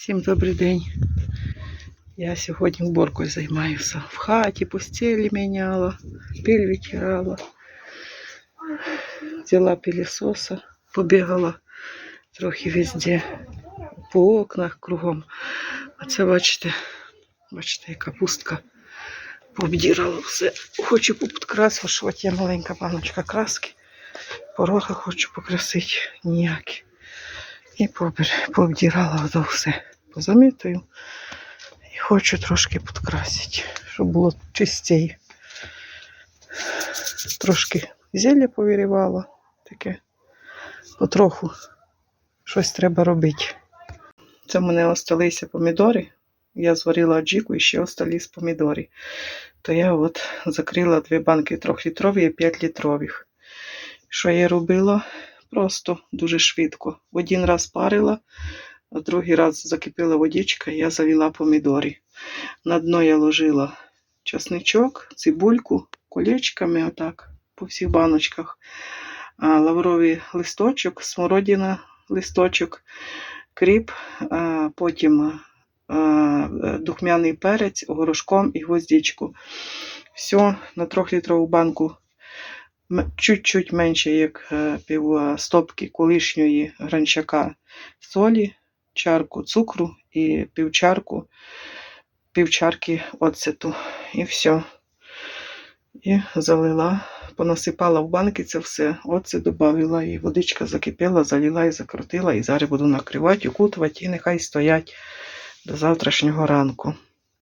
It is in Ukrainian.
Всім добрий день. Я сьогодні уборкою займаюся. В хаті постелі міняла, пиль витирала, взяла пилісоса, побігала трохи везде, по окнах кругом. А це, бачите, бачите, яка пустка. Пообдірала все. Хочу попідкрасувати. Є маленька баночка краски. Пороги хочу покрасити ніякі. І пообдірала все. Позамітую. І хочу трошки підкрасити, щоб було чистіше. Трошки зілля повірівала. Таке потроху щось треба робити. Це в мене осталися помідори. Я зварила аджіку і ще остались помідори. То я от закрила дві банки трьохлітрові і 5 літрових. Що я робила? Просто дуже швидко. В один раз парила, другий раз закипіла водичка, я завіла помідори. На дно я ложила чесничок, цибульку, колечками, отак, по всіх баночках. Лавровий листочок, смородина листочок, кріп, потім духмяний перець, горошком і гвоздичку. Все на трьохлітрову банку чуть-чуть менше, як е, пів стопки колишньої гранчака солі, чарку цукру і півчарку, півчарки оцету. І все. І залила, понасипала в банки це все, оцет додавила, і водичка закипіла, залила і закрутила. І зараз буду накривати, укутувати, і нехай стоять до завтрашнього ранку.